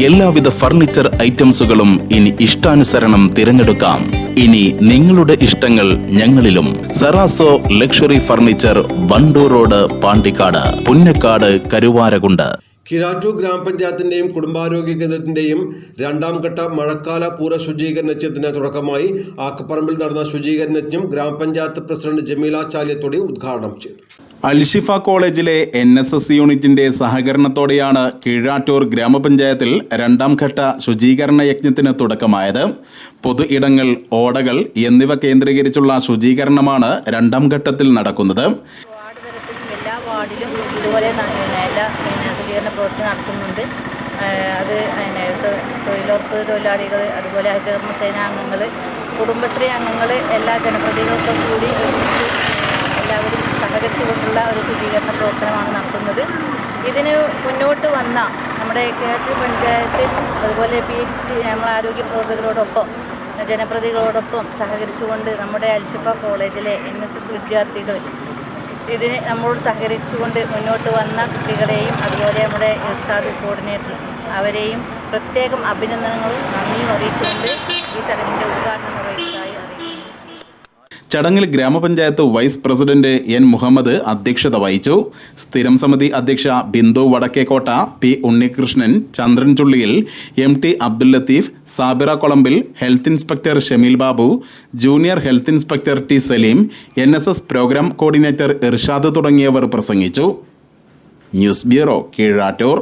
എല്ലാവിധ ഫർണിച്ചർ ഐറ്റംസുകളും ഇനി ഇഷ്ടാനുസരണം തിരഞ്ഞെടുക്കാം. ഇനി നിങ്ങളുടെ ഇഷ്ടങ്ങൾ ഞങ്ങളിലും. Serazo luxury furniture Wandoor road Pandikkad Punnakkad Karuvarakundu. Kirattur ഗ്രാമപഞ്ചായത്തിന്റെയും കുടുംബാരോഗ്യ കേന്ദ്രത്തിന്റെയും രണ്ടാം ഘട്ട മഴക്കാല പൂര ശുചീകരണ യജ്ഞത്തിന് തുടക്കമായി ആക്കപ്പറമ്പിൽ നടന്ന ശുചീകരണ യജ്ഞം ഗ്രാമപഞ്ചായത്ത് പ്രസിഡന്റ് ജമീല ചാലിയത്തോടി ഉദ്ഘാടനം ചെയ്തു. അൽഷിഫ കോളേജിലെ എൻ എസ് എസ് യൂണിറ്റിന്റെ സഹകരണത്തോടെയാണ് കീഴാറ്റൂർ ഗ്രാമപഞ്ചായത്തിൽ രണ്ടാം ഘട്ട ശുചീകരണ യജ്ഞത്തിന് തുടക്കമായത്. പൊതു ഇടങ്ങൾ ഓടകൾ എന്നിവ കേന്ദ്രീകരിച്ചുള്ള ശുചീകരണമാണ് രണ്ടാം ഘട്ടത്തിൽ നടക്കുന്നത്. എല്ലാ വാർഡിലും ഇതുപോലെ ശുചീകരണ പ്രവർത്തനം നടത്തുന്നുണ്ട്. അത് തൊഴിലുറപ്പ് തൊഴിലാളികൾ അതുപോലെ സേനാംഗങ്ങൾ കുടുംബശ്രീ അംഗങ്ങൾ എല്ലാ ജനപ്രതിനിധികൾക്കും കൂടി പ്രവർത്തനമാണ് നടത്തുന്നത്. ഇതിന് മുന്നോട്ട് വന്ന നമ്മുടെ കേരള പഞ്ചായത്തിൽ അതുപോലെ പി എച്ച് സി നമ്മളെ ആരോഗ്യ പ്രവർത്തകരോടൊപ്പം ജനപ്രതികളോടൊപ്പം സഹകരിച്ചുകൊണ്ട് നമ്മുടെ അൽഷിഫ കോളേജിലെ എൻ എസ് എസ് വിദ്യാർത്ഥികൾ ഇതിന് നമ്മളോട് സഹകരിച്ചുകൊണ്ട് മുന്നോട്ട് വന്ന കുട്ടികളെയും അതുപോലെ നമ്മുടെ ഇർഷാദ് കോർഡിനേറ്റർ അവരെയും പ്രത്യേകം അഭിനന്ദനങ്ങളും നന്ദിയും അറിയിച്ചുകൊണ്ട് ചടങ്ങിൽ ഗ്രാമപഞ്ചായത്ത് വൈസ് പ്രസിഡന്റ് എൻ മുഹമ്മദ് അധ്യക്ഷത വഹിച്ചു. സ്ഥിരം സമിതി അധ്യക്ഷ Bindu Vadakkekotta P Unnikrishnan Chandran Chulliyil M T Abdul Latheef Sabira Kolambil health inspector Shameel Babu junior health inspector T Saleem N programme coordinator Irshad തുടങ്ങിയവർ പ്രസംഗിച്ചു. News bureau Keezhattur.